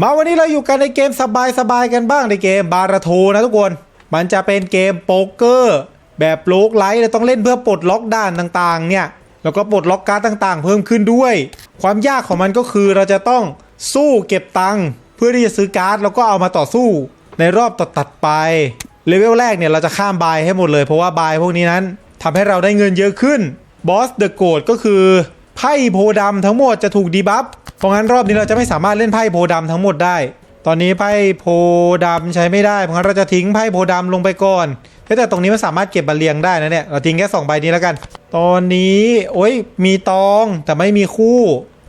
มาวันนี้เราอยู่กันในเกมสบายๆกันบ้างในเกมบาราโทนะทุกคน มันจะเป็นเกมโป๊กเกอร์ แบบโลกไลท์เราต้องเล่นเพื่อปลดล็อกด่านต่างๆ เนี่ย แล้วก็ปลดล็อกการ์ดต่างๆ เพิ่มขึ้นด้วย ความยากของมันก็คือเราจะต้องสู้เก็บตังค์เพื่อที่จะซื้อการ์ดแล้วก็เอามาต่อสู้ในรอบตัดๆไปเลเวลแรกเนี่ยเราจะข้ามบายให้หมดเลยเพราะว่าบายพวกนี้นั้นทำให้เราได้เงินเยอะขึ้นบอสเดอะโกดก็คือไพ่โพธิ์ดำทั้งหมดจะถูกดีบัฟ เพราะงั้นรอบนี้เราจะไม่สามารถเล่นไพ่โพธิ์ดำทั้งหมดได้ ตอนนี้ไพ่โพธิ์ดำใช้ไม่ได้ เพราะงั้นเราจะทิ้งไพ่โพธิ์ดำลงไปก่อนแต่ตรงนี้มันสามารถเก็บบัลเลียงได้นะเนี่ย เราทิ้งแค่สองใบนี้แล้วกัน ตอนนี้โอ้ยมีตองแต่ไม่มีคู่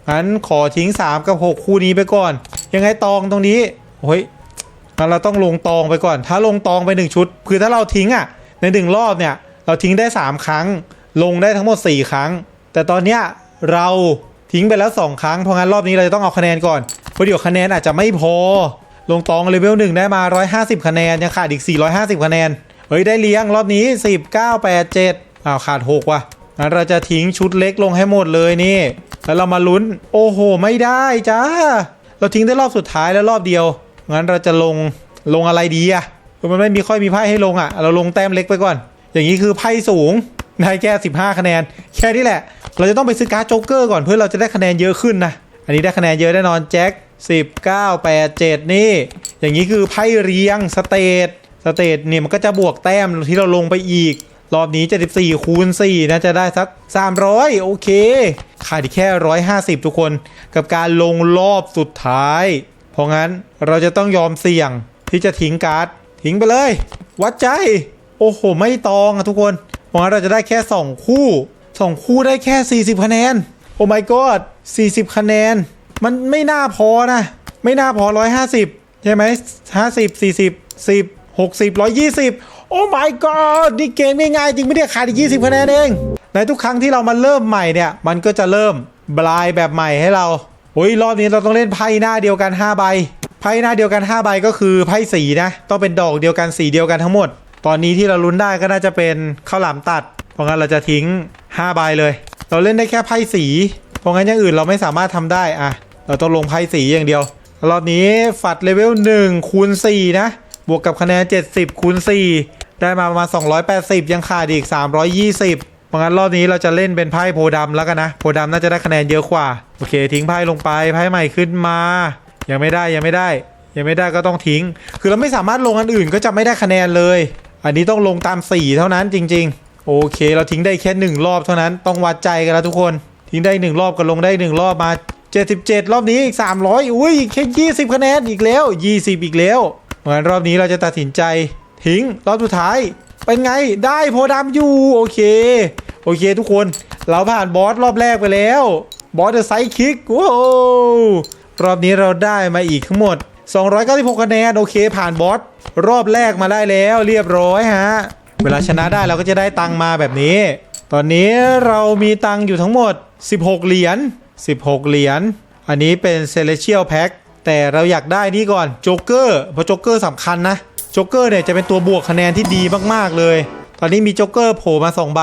งั้นขอทิ้ง 3 กับ 6 คู่นี้ไปก่อน ยังไงตองตรงนี้โอ้ยงั้นเราต้องลงตองไปก่อน ถ้าลงตองไปหนึ่งชุด คือถ้าเราทิ้งอะ ในหนึ่งรอบเนี่ย เราทิ้งได้ 3 ครั้ง ลงได้ทั้งหมด 4 ครั้ง แต่ตอนเนี้ยเรา ทิ้งไปแล้ว 2 ครั้ง เพราะงั้นรอบนี้เราจะต้องเอาคะแนนก่อนเพราะเดี๋ยวคะแนนอาจจะไม่พอ ลงตองเลเวลหนึ่งได้มา 150 คะแนน ยังขาดอีก 450 คะแนน เฮ้ย ได้เลี้ยงรอบนี้ 10 9 8 7อ้าวขาด 6 ว่ะงั้นเราจะทิ้งชุดเล็กลงให้หมดเลยนี่ แล้วเรามาลุ้น โอ้โห ไม่ได้จ้า เราทิ้งได้รอบสุดท้ายแล้วรอบเดียว งั้นเราจะลง ลงอะไรดีอะเพราะมันไม่มีค่อยมีไพ่ให้ลงอะเราลงแต้มเล็กไปก่อน อย่างนี้คือไพ่สูง ได้แค่ 15 คะแนน แค่นี้แหละ เราจะต้องไปซื้อการ์ดโจ๊กเกอร์ก่อนเพื่อเราจะได้คะแนนเยอะขึ้นนะ อันนี้ได้คะแนนเยอะแน่นอนแจ็ค10 9 8 7 นี่ อย่างนี้คือไพ่เรียงสเตทสเตทเนี่ยมันก็จะบวกแต้มที่เราลงไปอีก รอบนี้74คูณ4นะจะได้สัก 300 โอเคขาดอีกแค่ 150 ทุกคน กับการลงรอบสุดท้าย เพราะงั้นเราจะต้องยอมเสี่ยงที่จะทิ้งการ์ดทิ้งไปเลย วัดใจ โอ้โห ไม่ตองอะทุกคนเพราะงั้นเราจะได้แค่ 2 คู่ 2คู่ได้แค่ 40 คะแนน โอ้ my god 40 คะแนน มันไม่น่าพอนะ ไม่น่าพอ 150 ใช่ไหม50 40 10 60 120 โอ้ my god นี่เกมง่ายๆจริงไม่ได้ขาดอีก20 คะแนนเอง ในทุกครั้งที่เรามาเริ่มใหม่เนี่ย มันก็จะเริ่มบลายแบบใหม่ให้เราโอ้ยรอบนี้เราต้องเล่นไพ่หน้าเดียวกัน 5 ใบ ไพ่หน้าเดียวกัน 5 ใบก็คือไพ่สีนะ ต้องเป็นดอกเดียวกันสีเดียวกันทั้งหมด ตอนนี้ที่เราลุ้นได้ก็น่าจะเป็นข้าวหลามตัด เพราะงั้นเราจะทิ้ง 5ใบเลย เราเล่นได้แค่ไพ่สี เพราะงั้นอย่างอื่นเราไม่สามารถทำได้อะเราต้องลงไพ่สีอย่างเดียวรอบนี้ฝัดเลเวล1คูณ4นะ บวกกับคะแนน 70คูณ4ได้มาประมาณ 280 ยังขาดอีก 320เพราะงั้นรอบนี้เราจะเล่นเป็นไพ่โพธิ์ดำแล้วกันนะ โพธิ์ดำน่าจะได้คะแนนเยอะกว่า โอเค ทิ้งไพ่ลงไป ไพ่ใหม่ขึ้นมา ยังไม่ได้ยังไม่ได้ ยังไม่ได้ก็ต้องทิ้ง คือเราไม่สามารถลงอันอื่นก็จะไม่ได้คะแนนเลย อันนี้ต้องลงตามสีเท่านั้นจริง ๆ โอเค เราทิ้งได้แค่หนึ่งรอบเท่านั้นต้องวัดใจกันแล้วทุกคน ทิ้งได้หนึ่งรอบก็ลงได้หนึ่งรอบมา 77 รอบนี้อีก 300 อุ้ยแค่20 คะแนนอีกแล้ว 20 อีกแล้วเหมือนรอบนี้เราจะตัดสินใจทิ้งรอบสุดท้าย เป็นไงได้โพธิ์ดำอยู่โอเค โอเคทุกคน เราผ่านบอสรอบแรกไปแล้ว บอสเดอะไซคิกว้าวรอบนี้เราได้มาอีกทั้งหมด 296 คะแนนโอเค ผ่านบอสรอบแรกมาได้แล้ว เรียบร้อยฮะ เวลาชนะได้เราก็จะได้ตังมาแบบนี้ ตอนนี้เรามีตังอยู่ทั้งหมด 16 เหรียญ 16 เหรียญ อันนี้เป็นเซเลเชียลแพ็คแต่เราอยากได้นี่ก่อนโจ๊กเกอร์เพราะโจ๊กเกอร์สำคัญนะโจ๊กเกอร์เนี่ยจะเป็นตัวบวกคะแนนที่ดีมากๆเลย ตอนนี้มีโจ๊กเกอร์โผล่มา 2 ใบ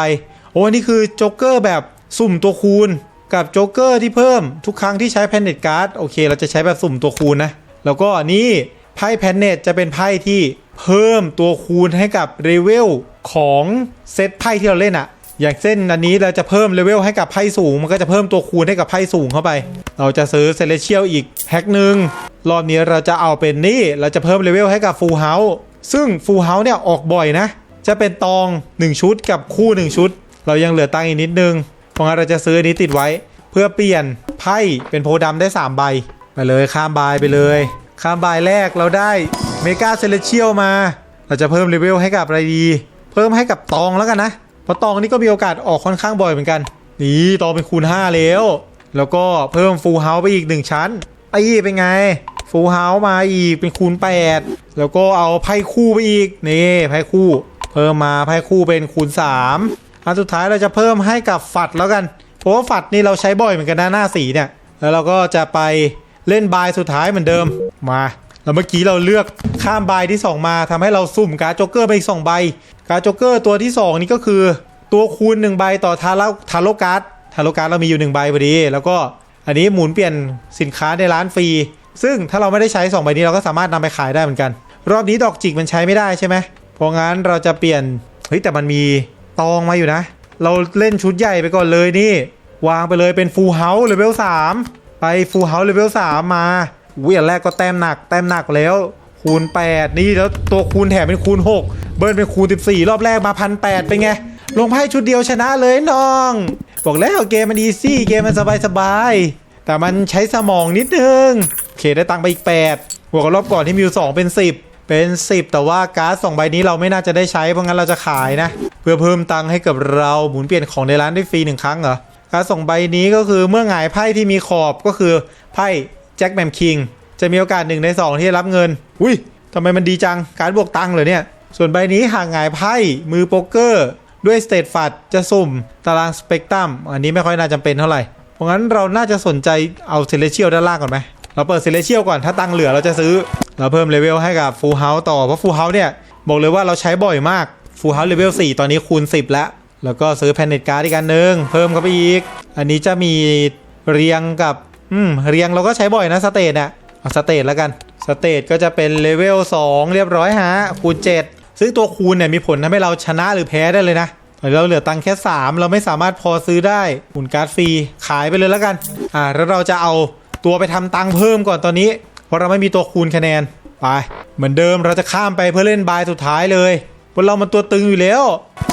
โอ้นี่คือโจ๊กเกอร์แบบสุ่มตัวคูณ กับโจ๊กเกอร์ที่เพิ่มทุกครั้งที่ใช้แพนเน็ตการ์ดโอเค เราจะใช้แบบสุ่มตัวคูณนะ แล้วก็นี่ไพ่แพนเน็ตจะเป็นไพ่ที่ เพิ่มตัวคูณให้กับเลเวลของเซตไพ่ที่เราเล่นอะอย่างเส้นอันนี้เราจะเพิ่มเลเวลให้กับไพ่สูง มันก็จะเพิ่มตัวคูณให้กับไพ่สูงเข้าไป เราจะซื้อเซเลเชียลอีกแพ็คหนึ่งรอบนี้เราจะเอาเป็นนี่เราจะเพิ่มเลเวลให้กับฟูลเฮาส์ซึ่งฟูลเฮาส์เนี่ยออกบ่อยนะ จะเป็นตอง 1 ชุดกับคู่ 1 ชุด เรายังเหลือตังค์อีกนิดนึง เพราะงั้นเราจะซื้ออันนี้ติดไว้ เพื่อเปลี่ยนไพ่เป็นโพธิ์ดำได้ 3 ใบ ไปเลยข้ามใบไปเลย ข้ามใบแรกเราได้ เมกาเซเลเชียลมา เราจะเพิ่มเลเวลให้กับอะไรดี เพิ่มให้กับตองแล้วกันนะ เพราะตองนี่ก็มีโอกาสออกค่อนข้างบ่อยเหมือนกัน นี่ตองเป็นคูณ 5 แล้ว แล้วก็เพิ่มฟูลเฮาส์ไปอีก 1 ชั้นไอ้เป็นไง ฟูลเฮาส์มาอีกเป็นคูณ 8 แล้วก็เอาไพ่คู่ไปอีก นี่ไพ่คู่ เพิ่มมาไพ่คู่เป็นคูณ 3อันสุดท้ายเราจะเพิ่มให้กับฝัดแล้วกัน เพราะว่าฝัดนี่เราใช้บ่อยเหมือนกันนะหน้าสีเนี่ย แล้วเราก็จะไปเล่นบายสุดท้ายเหมือนเดิม มา แล้วเมื่อกี้เราเลือกข้ามใบที่2มาทำให้เราสุ่มการ์ดโจ๊กเกอร์ไปอีก2ใบ การ์ดโจ๊กเกอร์ตัวที่ 2 นี่ก็คือ ตัวคูณ1ใบต่อทาร์ทาโลการ์ดทาโลการ์ดเรามีอยู่1ใบพอดี แล้วก็อันนี้หมุนเปลี่ยนสินค้าในร้านฟรี ซึ่งถ้าเราไม่ได้ใช้สองใบนี้เราก็สามารถนำไปขายได้เหมือนกัน รอบนี้ดอกจิกมันใช้ไม่ได้ใช่ไหมเพราะงั้นเราจะเปลี่ยนเฮ้ยแต่มันมีตองมาอยู่นะ เราเล่นชุดใหญ่ไปก่อนเลยนี่ วางไปเลยเป็นฟูลเฮาส์เลเวล3ไปฟูลเฮาส์เลเวล3มา อุ้ยอันแรกก็แต้มหนัก แต้มหนักแล้ว คูณ 8 นี่แล้วตัวคูณแถมเป็นคูณ 6 เบิร์นเป็นคูณ 14 รอบแรกมาพันแเป็นไง ลงไพ่ชุดเดียวชนะเลยน้อง บอกแล้วเกมมันดีซี่เกมมันสบายสบายแต่มันใช้สมองนิดนึงโอเคได้ตังค์ไปอีก8บวกกับรอบก่อนที่มีอยู่2เป็น 10เป็น 10 แต่ว่าการ์ดสองใบนี้เราไม่น่าจะได้ใช้เพราะงั้นเราจะขายนะ เพื่อเพิ่มตังค์ให้กับเราหมุนเปลี่ยนของในร้านได้ฟรีหนึ่งครั้งเหรอการดส่งใบนี้ก็คือเมื่อหงายไพ่ที่มีขอบก็คือไพ่ แจ็คแมมคิงจะมีโอกาส1ใน 2 ที่จะรับเงิน อุ้ยทำไมมันดีจัง การบวกตังค์เหรอเนี่ย ส่วนใบนี้หากหงายไพ่ มือโป๊กเกอร์ ด้วยสเตตฟัดจะสุ่ม ตารางสเปกตรัม อันนี้ไม่ค่อยน่าจำเป็นเท่าไหร่ เพราะงั้นเราน่าจะสนใจเอาเซเลเชียลด้านล่างก่อนไหม เราเปิดเซเลเชียลก่อน ถ้าตังค์เหลือเราจะซื้อ เราเพิ่มเลเวลให้กับฟูลเฮาส์ต่อ เพราะฟูลเฮาส์เนี่ยบอกเลยว่าเราใช้บ่อยมาก ฟูลเฮาส์เลเวล4ตอนนี้คูณ 10 แล้ว แล้วก็ซื้อแพนเน็ตการ์ดอีกอันหนึ่งเพิ่มเข้าไปอีก อันนี้จะมีเรียงกับ อืมเรียงเราก็ใช้บ่อยนะสเตทอะเอาสเตทแล้วกันสเตทก็จะเป็นเลเวล2เรียบร้อยฮะคูณ7ซึ่งตัวคูณเนี่ยมีผลทำให้เราชนะหรือแพ้ได้เลยนะเราเหลือตังค์แค่ 3 เราไม่สามารถพอซื้อได้หมุนการ์ดฟรีขายไปเลยแล้วกันอ่าแล้วเราจะเอาตัวไปทำตังค์เพิ่มก่อนตอนนี้ เพราะเราไม่มีตัวคูณคะแนนไปเหมือนเดิมเราจะข้ามไปเพื่อเล่นบายสุดท้ายเลยพวกเรามันตัวตึงอยู่แล้ว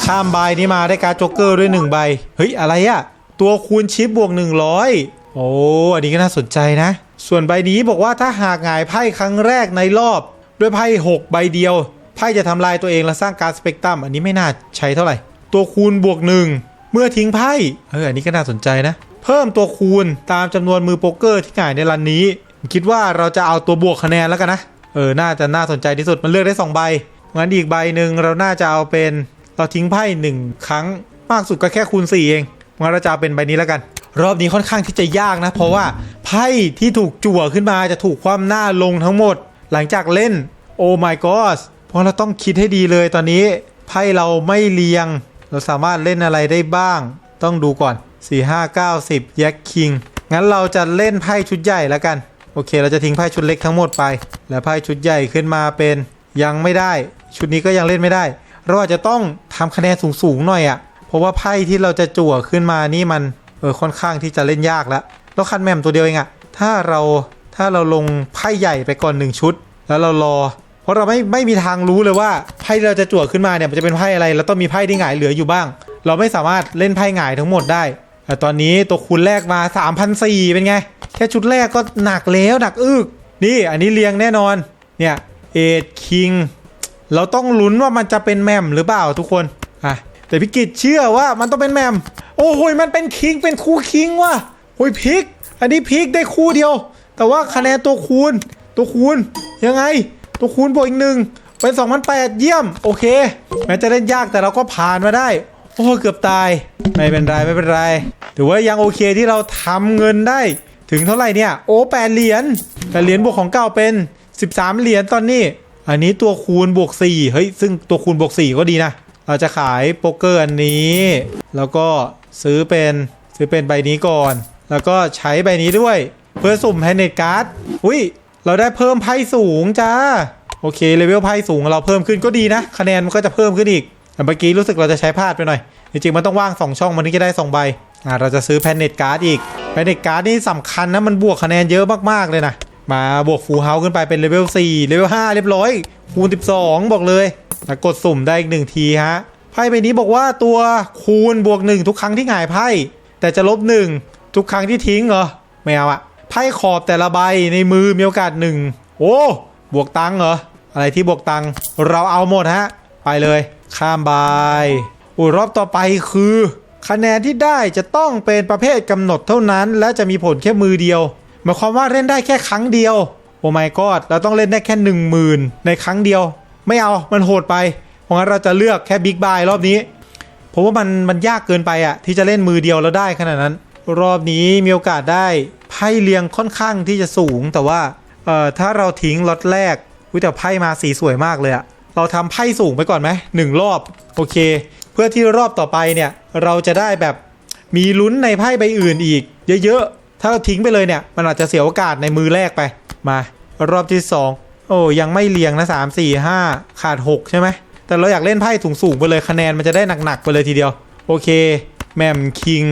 ข้ามบายนี้มาได้การ์ดโจ๊กเกอร์ด้วย1ใบเฮ้ยอะไรอะตัวคูณชิปบวก100 โอ้อันนี้ก็น่าสนใจนะ ส่วนใบนี้บอกว่าถ้าหากหงายไพ่ครั้งแรกในรอบ ด้วยไพ่6ใบเดียวไพ่จะทำลายตัวเองและสร้างการสเปกตรัมอันนี้ไม่น่าใช้เท่าไหร่ ตัวคูณบวก1เมื่อทิ้งไพ่เอออันนี้ก็น่าสนใจนะ เพิ่มตัวคูณตามจำนวนมือโป๊กเกอร์ที่หงายในรันนี้ คิดว่าเราจะเอาตัวบวกคะแนนแล้วกันนะเออน่าจะน่าสนใจที่สุดมันเลือกได้2ใบงั้นอีกใบหนึ่งเราน่าจะเอาเป็นเราทิ้งไพ่หนึ่งครั้งมากสุดก็แค่คูณ4เองงั้นเราจะเอาเป็นใบนี้แล้วกัน รอบนี้ค่อนข้างที่จะยากนะ เพราะว่าไพ่ที่ถูกจั่วขึ้นมาจะถูกคว่ำหน้าลงทั้งหมด หลังจากเล่นโอ้ my god เพราะเราต้องคิดให้ดีเลยตอนนี้ไพ่เราไม่เรียง เราสามารถเล่นอะไรได้บ้าง ต้องดูก่อน 4 5 9 10 แยกคิง งั้นเราจะเล่นไพ่ชุดใหญ่แล้วกัน โอเค เราจะทิ้งไพ่ชุดเล็กทั้งหมดไป แล้วไพ่ชุดใหญ่ขึ้นมาเป็นยังไม่ได้ ชุดนี้ก็ยังเล่นไม่ได้ เราอาจจะต้องทำคะแนนสูงๆหน่อยอะ่ะ เพราะว่าไพ่ที่เราจะจั่วขึ้นมานี่มัน เออค่อนข้างที่จะเล่นยากแล้วแล้วคันแมมตัวเดียวเองอะ่ะถ้าเราถ้าเราลงไพ่ใหญ่ไปก่อนหนึ่งชุด แล้วเรารอ เพราะเราไม่ไม่มีทางรู้เลยว่าไพ่เราจะจั่วขึ้นมาเนี่ยมันจะเป็นไพ่อะไร แล้วต้องมีไพ่ที่หงายเหลืออยู่บ้าง เราไม่สามารถเล่นไพ่หงายทั้งหมดได้แต่ตอนนี้ตัวคูณแรกมา3,004เป็นไง แค่ชุดแรกก็หนักแล้วหนักอึกนี่อันนี้เรียงแน่นอนเนี่ยเอ็ดคิงเราต้องลุ้นว่ามันจะเป็นแมมหรือเปล่าทุกคนอะ แต่พี่กิจเชื่อว่ามันต้องเป็นแมม โอ้โหมันเป็นคิงเป็นคู่คิงว่ะโอ้ยพิก อันนี้พิกได้คู่เดียว แต่ว่าคะแนนตัวคูณ ตัวคูณยังไง ตัวคูณบวกอีกหนึ่งเป็น2008 เยี่ยม โอเค แม้จะเล่นยากแต่เราก็ผ่านมาได้ โอ้เกือบตาย ไม่เป็นไรไม่เป็นไรถือว่ายังโอเคที่เราทำเงินได้ ถึงเท่าไหร่เนี่ย โอ้แปดเหรียญแปดเหรียญบวกของเก่าเป็น 13 เหรียญตอนนี้ อันนี้ตัวคูณบวก4เฮ้ยซึ่งตัวคูณบวก4ก็ดีนะ เราจะขายโป๊กเกอร์อันนี้ แล้วก็ซื้อเป็นซื้อเป็นใบนี้ก่อน แล้วก็ใช้ใบนี้ด้วย เพื่อสุ่มแพนเนตการ์ดอุ้ยเราได้เพิ่มไพ่สูงจ้าโอเคเลเวลไพ่สูงเราเพิ่มขึ้นก็ดีนะ คะแนนมันก็จะเพิ่มขึ้นอีกแต่เมื่อกี้รู้สึกเราจะใช้พลาดไปหน่อย จริงๆมันต้องว่าง 2 ช่องมันถึงจะได้ 2 ใบอ่าเราจะซื้อแพนเนตการ์ดอีกแพนเนตการ์ดนี่สำคัญนะมันบวกคะแนนเยอะมากๆเลยนะ มาบวกฟูเฮาขึ้นไปเป็นเลเวล4เลเวล5เรียบร้อยคูณ 12 บอกเลยแล้วกดสุ่มได้อีกหนึ่งทีฮะไพ่ใบนี้บอกว่าตัวคูณบวก 1 ทุกครั้งที่หงายไพ่แต่จะลบ 1 ทุกครั้งที่ทิ้งเหรอไม่เอาอะไพ่ขอบแต่ละใบในมือมีโอกาส 1 โอ้บวกตังเหรออะไรที่บวกตังเราเอาหมดฮะไปเลยข้ามใบอุยรอบต่อไปคือ คะแนนที่ได้จะต้องเป็นประเภทกำหนดเท่านั้น และจะมีผลแค่มือเดียว มายความว่าเล่นได้แค่ครั้งเดียว โอ้ my god เราต้องเล่นได้แค่หนึ่งหมื่นในครั้งเดียว ไม่เอามันโหดไป เพราะงั้นเราจะเลือกแค่บิ๊กบายรอบนี้เพราะว่ามันมันยากเกินไปอะที่จะเล่นมือเดียวแล้วได้ขนาดนั้น รอบนี้มีโอกาสได้ไพ่เรียงค่อนข้างที่จะสูงแต่ว่าเอ่อถ้าเราทิ้งล็อตแรกอุ้ยแต่ไพ่มาสีสวยมากเลยอะเราทำไพ่สูงไปก่อนไหมหนึ่งรอบโอเค เพื่อที่รอบต่อไปเนี่ยเราจะได้แบบมีลุ้นในไพ่ใบอื่นอีก เยอะ ถ้าเราทิ้งไปเลยเนี่ย มันอาจจะเสียโอกาสในมือแรกไป มา รอบที่ 2 โอ้ยังไม่เรียงนะ 3 4 5 ขาด 6 ใช่ไหม แต่เราอยากเล่นไพ่สูงๆไปเลยคะแนนมันจะได้หนักๆไปเลยทีเดียว โอเค แมมคิง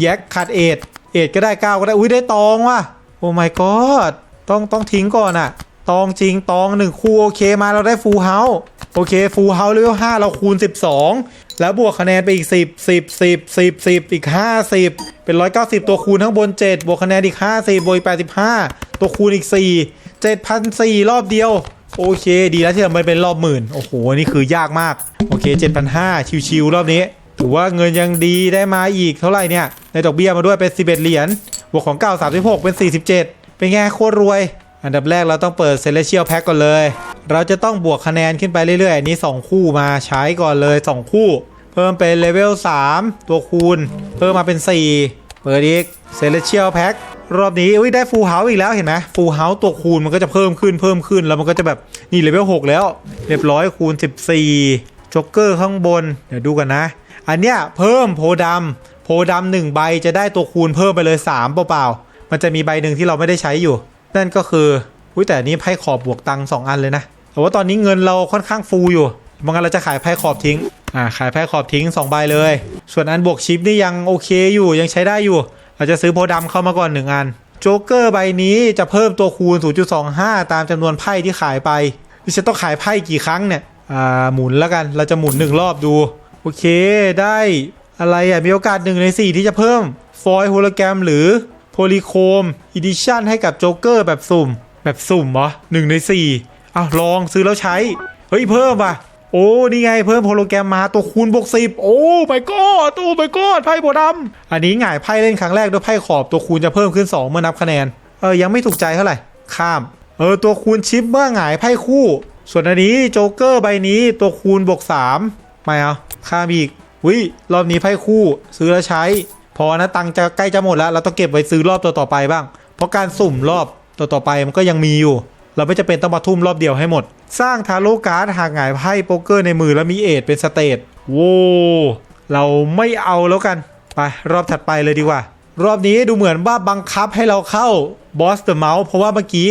แยกขาดเอ็ดเอ็ดก็ได้ 9 ก็ได้ อุ้ยได้ตองว่ะ โอ้ my god ต้องต้องทิ้งก่อนอะตองจริงตองหนึ่งคู่โอเคมาเราได้ฟูลเฮาส์โอเคฟูลเฮาส์เลเวล5เราคูณ 12 แล้วบวกคะแนนไปอีก 10 10 10 10 10 อีก 50 เป็น 190 ตัวคูณทั้งบน 7 บวกคะแนนอีก 50 บวกอีก 85 ตัวคูณอีก 4 7,004 รอบเดียว โอเค ดีแล้วที่เราเป็นรอบหมื่น โอ้โห นี่คือยากมาก โอเค 7,500 ชิวๆ รอบนี้ ถือว่าเงินยังดีได้มาอีกเท่าไหร่เนี่ย ในดอกเบี้ยมาด้วยเป็น 11 เหรียญ บวกของเก่า36 เป็น 47 เป็นไงโคตรรวย อันดับแรกเราต้องเปิด Celestial Pack ก่อนเลย เราจะต้องบวกคะแนนขึ้นไปเรื่อยๆ อันนี้ 2 คู่มาใช้ก่อนเลย 2 คู่ เพิ่มเป็นเลเวล 3 ตัวคูณ เพิ่มมาเป็น 4 เปิดอีก Celestial Pack รอบนี้อุ้ยได้ Full House อีกแล้วเห็นไหม Full House ตัวคูณมันก็จะเพิ่มขึ้นเพิ่มขึ้นแล้วมันก็จะแบบนี่เลเวล 6 แล้ว เรียบร้อยคูณ 14จ็อกเกอร์ข้างบน เดี๋ยวดูกันนะ อันเนี้ยเพิ่มโพดำโพดำหนึ่งใบจะได้ตัวคูณเพิ่มไปเลย3เปล่าๆมันจะมีใบหนึ่งที่เราไม่ได้ใช้อยู่ นั่นก็คือ อุ้ยแต่นี้ไพ่ขอบบวกตังสองอันเลยนะแต่ว่าตอนนี้เงินเราค่อนข้างฟูอยู่บางอันเราจะขายไพ่ขอบทิ้งอ่าขายไพ่ขอบทิ้ง2ใบเลย ส่วนอันบวกชิปนี่ยังโอเคอยู่ยังใช้ได้อยู่ เราจะซื้อโพดำเข้ามาก่อน1อันโจ๊กเกอร์ใบนี้จะเพิ่มตัวคูณ 0.25 ตามจำนวนไพ่ที่ขายไปดิฉันต้องขายไพ่กี่ครั้งเนี่ยอ่าหมุนแล้วกันเราจะหมุน 1 รอบดู โอเคได้อะไรอะมีโอกาส1ใน 4 ที่จะเพิ่มฟอยล์โฮโลแกรมหรือโพลีโคมอีดิชั่นให้กับโจ๊กเกอร์แบบสุ่ม แบบสุ่มเหรอหนึ่งในสี่อ้าวลองซื้อแล้วใช้ เฮ้ยเพิ่มว่ะ โอ้ นี่ไงเพิ่มโฮโลแกรมมาตัวคูณบวกสิบโอ้ไปก็ตู้ไปก็ไพ่โบดำอันนี้ง่ายไพ่เล่นครั้งแรกด้วยไพ่ขอบตัวคูณจะเพิ่มขึ้น 2 เมื่อนับคะแนน เออยังไม่ถูกใจเท่าไหร่ ข้าม เออตัวคูณชิปเมื่อหงายไพ่คู่ ส่วนอันนี้โจ๊กเกอร์ใบนี้ตัวคูณบวก3ไม่เอาข้ามอีกวิรอบนี้ไพ่คู่ ซื้อแล้วใช้ พอนะตังจะใกล้จะหมดแล้วเราต้องเก็บไว้ซื้อรอบตัวต่อไปบ้าง เพราะการสุ่มรอบ ตัวต่อไปมันก็ยังมีอยู่ เราไม่จะเป็นต้องมาทุ่มรอบเดียวให้หมด สร้างทาโร่การ์ดหากหงายไพ่โป๊กเกอร์ในมือแล้วมีเอทเป็นสเตทโว้เราไม่เอาแล้วกัน ไป รอบถัดไปเลยดีกว่า รอบนี้ดูเหมือนว่าบังคับให้เราเข้าบอสเดอะเมาส์เพราะว่าเมื่อกี้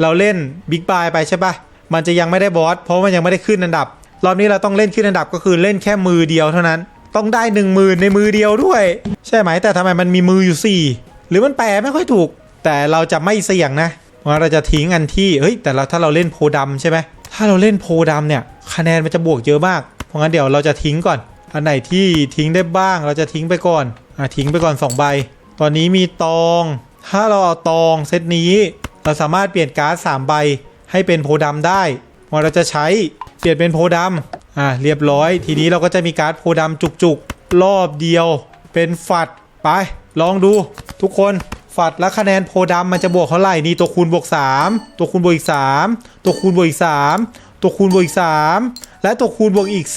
เราเล่นบิ๊กบายไปใช่ปะมันจะยังไม่ได้บอสเพราะมันยังไม่ได้ขึ้นอันดับ รอบนี้เราต้องเล่นขึ้นอันดับก็คือเล่นแค่มือเดียวเท่านั้น ต้องได้หนึ่งมือในมือเดียวด้วย ใช่ไหมแต่ทำไมมันมีมืออยู่สี่หรือมันแปลไม่ค่อยถูก แต่เราจะไม่เสี่ยงนะเพราะเราจะทิ้งอันที่เฮ้ยแต่เราถ้าเราเล่นโพดำใช่ไหมถ้าเราเล่นโพดำเนี่ยคะแนนมันจะบวกเยอะมาก เพราะงั้นเดี๋ยวเราจะทิ้งก่อน อันไหนที่ทิ้งได้บ้างเราจะทิ้งไปก่อนอะทิ้งไปก่อน2ใบ ตอนนี้มีตอง ถ้าเราเอาตองเซตนี้ เราสามารถเปลี่ยนการ์ด3ใบให้เป็นโพดำได้พอเราจะใช้เปลี่ยนเป็นโพดำอะเรียบร้อย ทีนี้เราก็จะมีการ์ดโพดำจุกๆรอบเดียว เป็นฝัดไป ลองดูทุกคน ฝัดแล้วคะแนนโพดำมันจะบวกเท่าไหร่นี่ตัวคูณบวก3ตัวคูณบวกอีก 3 ตัวคูณบวกอีก 3 ตัวคูณบวกอีก 3 และตัวคูณบวกอีก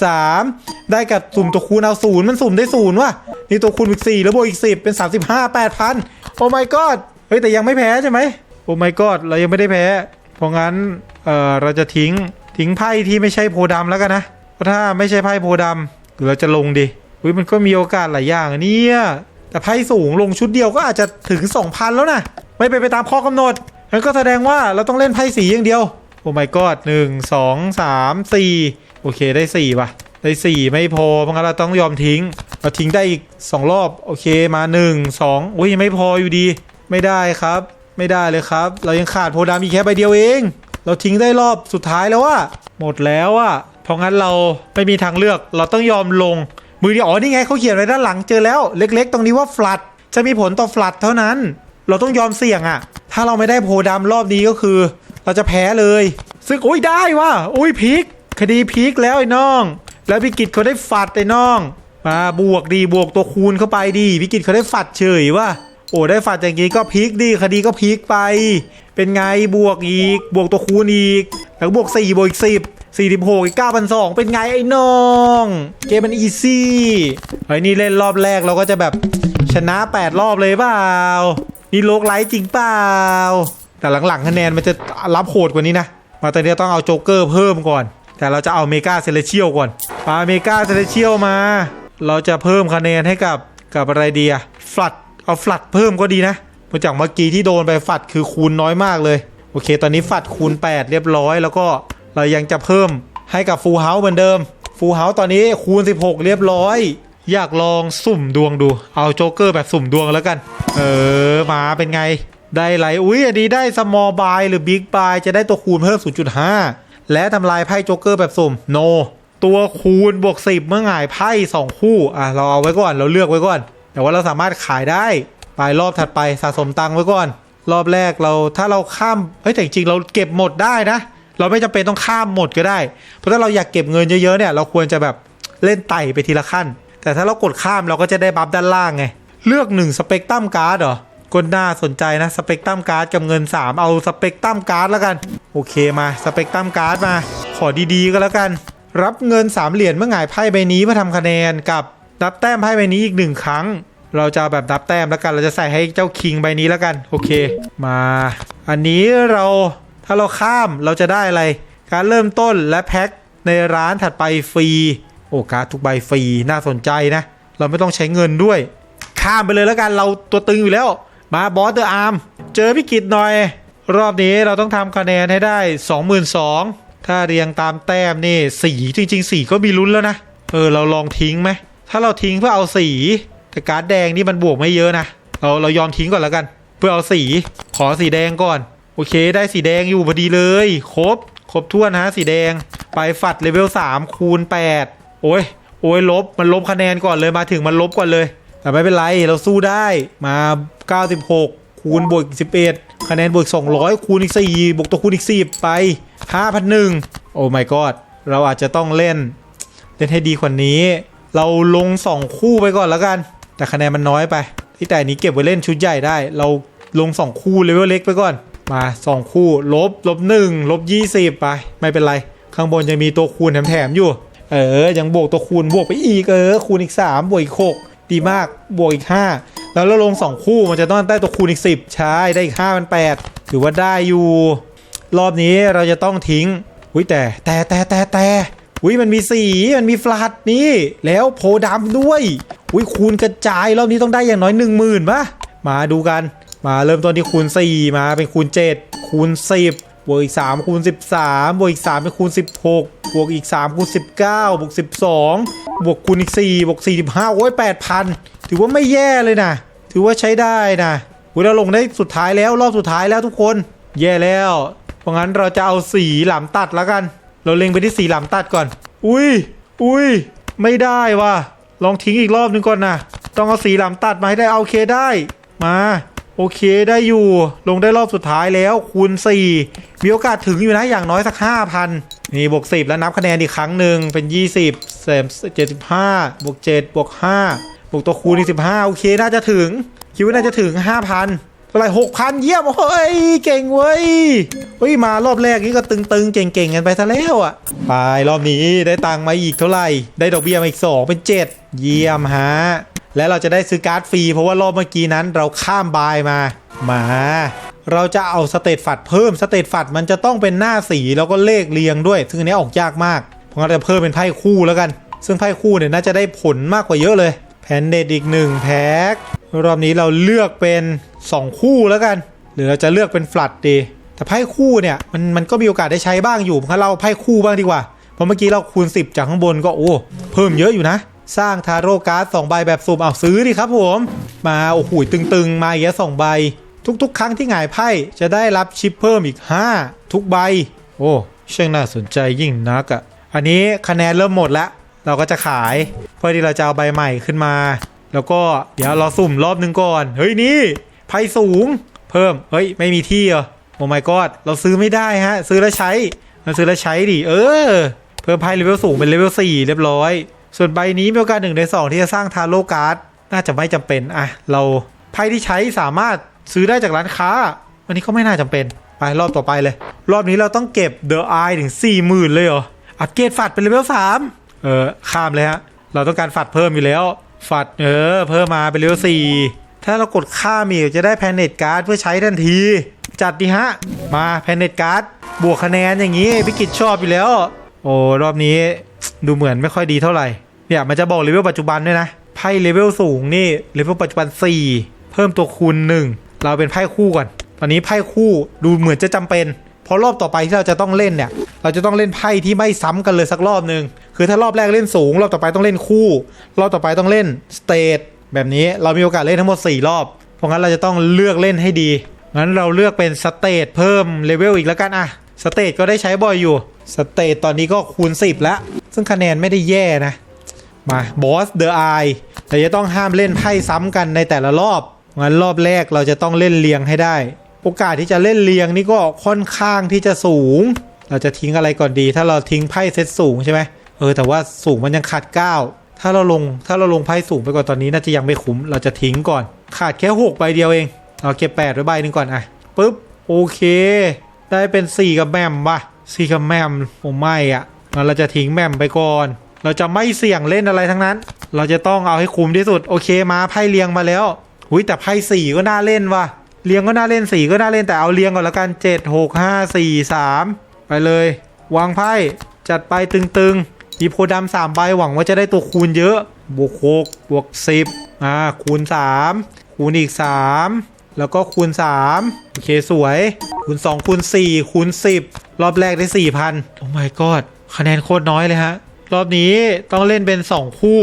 3 ได้กับสุ่มตัวคูณเอาศูนย์มันสุ่มได้ศูนย์ว่ะนี่ตัวคูณอีก4แล้วบวกอีก 10 เป็น 35 8,000 โอ้ my god เฮ้ยแต่ยังไม่แพ้ใช่ไหมโอ้ my god เรายังไม่ได้แพ้ เพราะงั้นเออเราจะทิ้งทิ้งไพ่ที่ไม่ใช่โพดำแล้วกันนะเพราะถ้าไม่ใช่ไพ่โพดำหรือเราจะลงดิอุ้ยมันก็มีโอกาสหลายอย่างเนี่ย แต่ไพ่สูงลงชุดเดียวก็อาจจะถึง 2,000 แล้วนะไม่เป็นไปตามข้อกำหนดงั้นก็แสดงว่าเราต้องเล่นไพ่สีอย่างเดียว โอ้ my god หนึ่งสองสามสี่โอเคได้สี่ว่ะ ได้สี่ไม่พอเพราะงั้นเราต้องยอมทิ้ง เราทิ้งได้อีก2รอบ โอเคมา1 2อุ้ยไม่พออยู่ดี ไม่ได้ครับ ไม่ได้เลยครับ เรายังขาดโพดามีแค่ใบเดียวเอง เราทิ้งได้รอบสุดท้ายแล้วว่าหมดแล้วอะเพราะงั้นเราไม่มีทางเลือก เราต้องยอมลง มือเดียวอ๋อนี่ไงเขาเขียนไว้ด้านหลังเจอแล้ว เล็ก ๆ ตรงนี้ว่าฟลัดจะมีผลต่อฟลัดเท่านั้น เราต้องยอมเสี่ยงอะถ้าเราไม่ได้โพดำรอบนี้ก็คือ เราจะแพ้เลย ซึ่งโอ้ยได้ว่ะโอ้ยพลิกคดีพลิกแล้วไอ้น้อง แล้วพี่กิตเขาได้ฝัดไอ้น้อง มาบวกดีบวกตัวคูณเข้าไปดีพี่กิตเขาได้ฝัดเฉยว่ะโอ้ได้ฝัดอย่างนี้ก็พลิกดีคดีก็พลิกไป เป็นไงบวกอีก บวกตัวคูณอีก แล้วก็บวก4บวกอีก10 46อีก9,200เป็นไงไอ้น้อง เกมมันอีซี่เฮ้ยนี่เล่นรอบแรกเราก็จะแบบชนะ8รอบเลยเปล่า นี่โลกไลท์จริงเปล่า แต่หลังๆคะแนนมันจะรับโหดกว่านี้นะ มาตอนนี้ต้องเอาโจ๊กเกอร์เพิ่มก่อน แต่เราจะเอาเมกาเซเลเชียลก่อนปาเมกาเซเลเชียลมา เราจะเพิ่มคะแนนให้กับกับอะไรดีอะฟลัดเอาฟลัดเพิ่มก็ดีนะ มาจากเมื่อกี้ที่โดนไปฝัดคือคูณน้อยมากเลย โอเค ตอนนี้ฝัดคูณ 8 เรียบร้อย แล้วก็เรายังจะเพิ่มให้กับฟูลเฮาส์เหมือนเดิม ฟูลเฮาส์ตอนนี้คูณ 16 เรียบร้อย อยากลองสุ่มดวงดู เอาโจ๊กเกอร์แบบสุ่มดวงแล้วกัน เออ มาเป็นไง ได้ไรอุ้ยอันนี้ได้ small buy หรือ big buy จะได้ตัวคูณเพิ่ม 0.5 และทำลายไพ่โจ๊กเกอร์แบบสุ่ม no ตัวคูณบวก10 เมื่อหงายไพ่2คู่ อะ เราเอาไว้ก่อน เราเลือกไว้ก่อน แต่ว่าเราสามารถขายได้ ไปรอบถัดไปสะสมตังค์ไว้ก่อน รอบแรกเราถ้าเราข้ามเฮ้ยแต่จริงเราเก็บหมดได้นะ เราไม่จำเป็นต้องข้ามหมดก็ได้ เพราะถ้าเราอยากเก็บเงินเยอะๆเนี่ยเราควรจะแบบเล่นไต่ไปทีละขั้น แต่ถ้าเรากดข้ามเราก็จะได้บัฟด้านล่างไงเลือก1สเปกตรัมการ์ดเหรอก็น่าสนใจนะสเปกตรัมการ์ดกับเงิน 3 เอาสเปกตรัมการ์ดแล้วกัน โอเคมาสเปกตรัมการ์ดมา ขอดีๆก็แล้วกัน รับเงิน 3 เหรียญเมื่อหงายไพ่ใบนี้มาทำคะแนนกับนับแต้มไพ่ใบนี้อีกหนึ่งครั้ง เราจะแบบนับแต้มแล้วกันเราจะใส่ให้เจ้าคิงใบนี้แล้วกัน โอเค มา อันนี้เราถ้าเราข้ามเราจะได้อะไร การเริ่มต้นและแพ็คในร้านถัดไปฟรี โอ้การทุกใบฟรีน่าสนใจนะ เราไม่ต้องใช้เงินด้วย ข้ามไปเลยแล้วกันเราตัวตึงอยู่แล้ว มาบอสเดอะอาร์มเจอพี่กิจหน่อย รอบนี้เราต้องทำคะแนนให้ได้ 22,000ถ้าเรียงตามแต้มนี่สีจริง ๆ สีก็มีลุ้นแล้วนะเออเราลองทิ้งไหมถ้าเราทิ้งเพื่อเอาสี การ์ดแดงนี่มันบวกไม่เยอะนะเราเรายอมทิ้งก่อนแล้วกัน เพื่อเอาสีขอสีแดงก่อน โอเค ได้สีแดงอยู่พอดีเลย ครบ ครบถ้วนนะสีแดงไปฝัดเลเวล3คูณ8โอ้ยโอ้ยลบมันลบคะแนนก่อนเลยมาถึงมันลบก่อนเลย แต่ไม่เป็นไรเราสู้ได้มา 96 คูณบวกอีก11 คะแนนบวก200 คูณอีก4บวกตัวคูณอีก10ไป5,001โอ้ my god เราอาจจะต้องเล่น เล่นให้ดีกว่านี้ เราลง 2 คู่ไปก่อนแล้วกัน แต่คะแนนมันน้อยไป ที่แต่นี้เก็บไว้เล่นชุดใหญ่ได้ เราลง 2 คู่เลเวลเล็กไปก่อน มา 2 คู่ ลบ ลบ1ลบ20ไป ไม่เป็นไร ข้างบนยังมีตัวคูณแถมๆอยู่ เออ ยังบวกตัวคูณบวกไปอีกเออ คูณอีก 3 บวกอีก 6 ดีมาก บวกอีก 5 แล้วเราลง 2 คู่มันจะต้องได้ตัวคูณอีก 10 ใช่ ได้อีก5มัน8ถือว่าได้อยู่ รอบนี้เราจะต้องทิ้งอุ้ยแต่แต่แต่แต่แต่ อุ้ยมันมีสีมันมีฟลัดนี่ แล้วโพธิ์ดำด้วยอุ้ยคูณกระจายรอบนี้ต้องได้อย่างน้อย 1 0,000ป่ะมาดูกัน มาเริ่มต้นที่คูณ 4 มาเป็นคูณ 7 คูณ 10บวกอีก3คูณ 13บวกอีก3เป็นคูณ 16บวกอีก3คูณ19บวก12บวกคูณอีก4บวก45โอ้ย8,000 ถือว่าไม่แย่เลยนะ ถือว่าใช้ได้นะอุ้ยเราลงได้สุดท้ายแล้วรอบสุดท้ายแล้วทุกคน แย่แล้วเพราะงั้นเราจะเอาสีหลามตัดแล้วกัน เราเล็งไปที่สีหลามตัดก่อน อุ้ย อุ้ย ไม่ได้ว่ะ ลองทิ้งอีกรอบนึงก่อนนะ ต้องเอาสีหลามตัดมาให้ได้เอาโอเคได้ มา โอเคได้อยู่ ลงได้รอบสุดท้ายแล้ว คูณ 4 มีโอกาสถึงอยู่นะ อย่างน้อยสัก 5,000 นี่บวก 10 แล้วนับคะแนนอีกครั้งหนึ่งเป็น 20เสม75บวก7บวก5บวกตัวคูณอีก15 โอเคน่าจะถึง คิดว่าน่าจะถึง 5,000 เท่าไหร่6,000เยี่ยมเฮ้ยเก่งเว้ยเฮ้ยมารอบแรกนี้ก็ตึงๆ เก่งๆกันไปซะแล้วอะไปรอบนี้ได้ตังค์มาอีกเท่าไหร่ ได้ดอกเบี้ยมาอีก 2 เป็น 7 เยี่ยมฮะและเราจะได้ซื้อการ์ดฟรีเพราะว่ารอบเมื่อกี้นั้นเราข้ามบายมามาเราจะเอาสเตตฝัดเพิ่มสเตตฝัดมันจะต้องเป็นหน้าสีแล้วก็เลขเรียงด้วย ซึ่งอันนี้ออกยากมาก เพราะงั้นจะเพิ่มเป็นไพ่คู่แล้วกัน ซึ่งไพ่คู่เนี่ยน่าจะได้ผลมากกว่าเยอะเลย แผ่นเด็ดอีกหนึ่งแพ็ครอบนี้เราเลือกเป็น 2 คู่แล้วกัน หรือเราจะเลือกเป็นฟลัดดี แต่ไพ่คู่เนี่ยมันมันก็มีโอกาสได้ใช้บ้างอยู่เพราะเราไพ่คู่บ้างดีกว่า เพราะเมื่อกี้เราคูณ 10 จากข้างบนก็โอ้เพิ่มเยอะอยู่นะ สร้างทาโร่การ์ดสองใบแบบสุ่มเอาซื้อดิครับผม มาโอ้โหตึงๆ มาอีกแล้วสองใบ ทุกๆ ครั้งที่หงายไพ่จะได้รับชิปเพิ่มอีก 5 ทุกใบ โอ้ช่างน่าสนใจยิ่งนักอะ่ะอันนี้คะแนนเริ่มหมดแล้วเราก็จะขาย เพื่อที่เราจะเอาใบใหม่ขึ้นมา แล้วก็เดี๋ยวเราสุ่มรอบหนึ่งก่อน เฮ้ยนี่ ไพ่สูง เพิ่ม เฮ้ย ไม่มีที่เหรอ โอ้ my god เราซื้อไม่ได้ฮะ ซื้อแล้วใช้ เราซื้อแล้วใช้ดิ เออ เพิ่มไพ่เลเวลสูงเป็นเลเวล4เรียบร้อย ส่วนใบนี้มีโอกาสหนึ่งในสองที่จะสร้างทาโร่การ์ด น่าจะไม่จำเป็น อะ เราไพ่ที่ใช้สามารถซื้อได้จากร้านค้าอันนี้ก็ไม่น่าจำเป็น ไปรอบต่อไปเลย รอบนี้เราต้องเก็บ The Eye ถึง40,000เลยเหรอ อัปเกรดฝัดเป็นเลเวล3เออ ข้ามเลยฮะ เราต้องการฝัดเพิ่มอยู่แล้ว ฝัด เออ เพิ่มมาเป็นเลเวล4 ถ้าเรากดข้ามีจะได้แพนเน็ตการ์ดเพื่อใช้ทันที จัดดีฮะ มาแพนเน็ตการ์ดบวกคะแนนอย่างนี้พิกิจชอบอยู่แล้ว โอ้รอบนี้ดูเหมือนไม่ค่อยดีเท่าไหร่เนี่ยมันจะบอกเลเวลปัจจุบันด้วยนะไพ่เลเวลสูงนี่เลเวลปัจจุบัน 4 เพิ่มตัวคูณ1 เราเป็นไพ่คู่ก่อนตอนนี้ไพ่คู่ดูเหมือนจะจำเป็น เพราะรอบต่อไปที่เราจะต้องเล่นเนี่ย เราจะต้องเล่นไพ่ที่ไม่ซ้ำกันเลยสักรอบหนึ่งคือถ้ารอบแรกเล่นสูง รอบต่อไปต้องเล่นคู่ รอบต่อไปต้องเล่นสเตท แบบนี้เรามีโอกาสเล่นทั้งหมด 4 รอบ เพราะงั้นเราจะต้องเลือกเล่นให้ดี งั้นเราเลือกเป็นสเตทเพิ่มเลเวลอีกแล้วกันอะสเตทก็ได้ใช้บ่อยอยู่ สเตทตอนนี้ก็คูณ 10 แล้ว ซึ่งคะแนนไม่ได้แย่นะ มาบอสเดอะไอแต่จะต้องห้ามเล่นไพ่ซ้ำกันในแต่ละรอบ งั้นรอบแรกเราจะต้องเล่นเรียงให้ได้ โอกาสที่จะเล่นเรียงนี่ก็ค่อนข้างที่จะสูง เราจะทิ้งอะไรก่อนดี ถ้าเราทิ้งไพ่เซตสูงใช่ไหมเออแต่ว่าสูงมันยังขาด9 ถ้าเราลงถ้าเราลงไพ่สูงไปก่อนตอนนี้น่าจะยังไม่คุ้มเราจะทิ้งก่อน ขาดแค่6ใบเดียวเองเอาเก็บ8ไว้ใบหนึ่งก่อนอะปุ๊บโอเค ได้เป็น4กับแมมป่ะ4กับแมมผมไม่อะเราจะทิ้งแมมไปก่อน เราจะไม่เสี่ยงเล่นอะไรทั้งนั้น เราจะต้องเอาให้คุ้มที่สุดโอเคมาไพ่เรียงมาแล้วหุยแต่ไพ่สี่ก็น่าเล่นว่ะเรียงก็น่าเล่นสี่ก็น่าเล่นแต่เอาเรียงก่อนละกันเจ็ดหกห้าสี่สามไปเลยวางไพ่จัดไปตึงๆ มีโพธิ์ดำสามใบหวังว่าจะได้ตัวคูณเยอะ บวกหกบวกสิบอ่า คูณสามคูณอีกสามแล้วก็คูณสามโอเคสวย คูณสองคูณสี่คูณสิบรอบแรกได้สี่พันโอ้ my god คะแนนโคตรน้อยเลยฮะ รอบนี้ต้องเล่นเป็น2คู่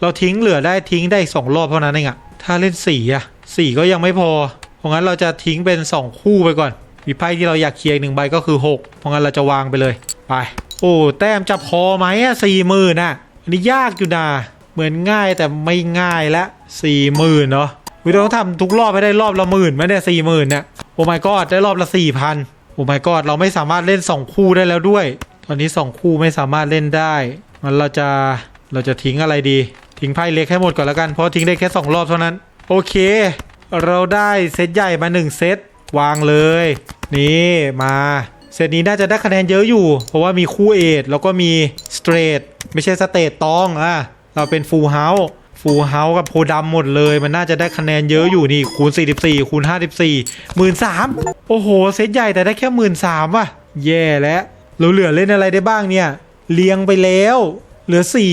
เราทิ้งเหลือได้ทิ้งได้อีกสองรอบเท่านั้นเองอะถ้าเล่น4อะ4ก็ยังไม่พอ เพราะงั้นเราจะทิ้งเป็น2คู่ไปก่อนมีไพ่ที่เราอยากเคลียร์หนึ่งใบก็คือ6เพราะงั้นเราจะวางไปเลย ไป โอ้แต้มจะพอไหมอะสี่หมื่นอะอันนี้ยากอยู่นะเหมือนง่ายแต่ไม่ง่ายละสี่หมื่นเนาะวิเราต้องทำทุกรอบให้ได้รอบละหมื่นไมเนี่ยสี่หมื่นเนี่ยโอ้ my god ได้รอบละสี่พันโอ้ my god เราไม่สามารถเล่น2คู่ได้แล้วด้วย ตอนนี้2คู่ไม่สามารถเล่นได้งั้นเราจะเราจะทิ้งอะไรดี ทิ้งไพ่เล็กให้หมดก่อนแล้วกันเพราะทิ้งได้แค่2รอบเท่านั้น โอเค เราได้เซตใหญ่มา1เซตวางเลย นี่มา เซตนี้น่าจะได้คะแนนเยอะอยู่ เพราะว่ามีคู่เอทแล้วก็มีสเตรทไม่ใช่สเตทตองอะเราเป็นฟูลเฮาส์ฟูลเฮาส์กับโพธิ์ดำหมดเลย มันน่าจะได้คะแนนเยอะอยู่นี่คูณ 44 คูณ 54 1 3ื่นโอ้โห เซตใหญ่แต่ได้แค่หมื่นสามว่ะ แย่แล้วเราเหลือเล่นอะไรได้บ้างเนี่ย เลียงไปแล้ว เหลือสี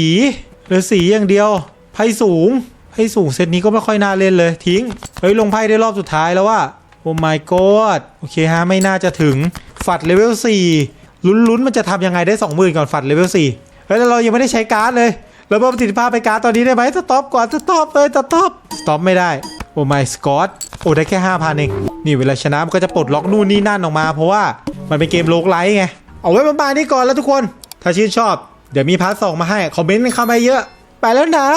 เหลือสีอย่างเดียว ไพ่สูง ไพ่สูงเซตนี้ก็ไม่ค่อยน่าเล่นเลย ทิ้ง เฮ้ย ลงไพ่ได้รอบสุดท้ายแล้วว่าโอ้ my god โอเคฮะ ไม่น่าจะถึง ฝัดเลเวล4ลุ้นๆมันจะทำยังไงได้ 20,000 ก่อนฝัดเลเวล4เฮ้ยแล้วเรายังไม่ได้ใช้การ์ดเลยเราเพิ่มประสิทธิภาพไปการ์ดตอนนี้ได้ไหมสต็อปก่อนสต็อปเลยสต็อปสต็อปไม่ได้โอ้ my god โอ้ได้แค่5,000เองนี่เวลาชนะมันก็จะปลดล็อกนู่นนี่นั่นออกมาเพราะว่ามันเป็นเกมโลกไลท์ไงเอาไว้ประมาณนี้ก่อนแล้วทุกคน ถ้าชื่นชอบ เดี๋ยวมีพาร์ทสองมาให้ คอมเมนต์เข้ามาเยอะ ไปแล้วนะ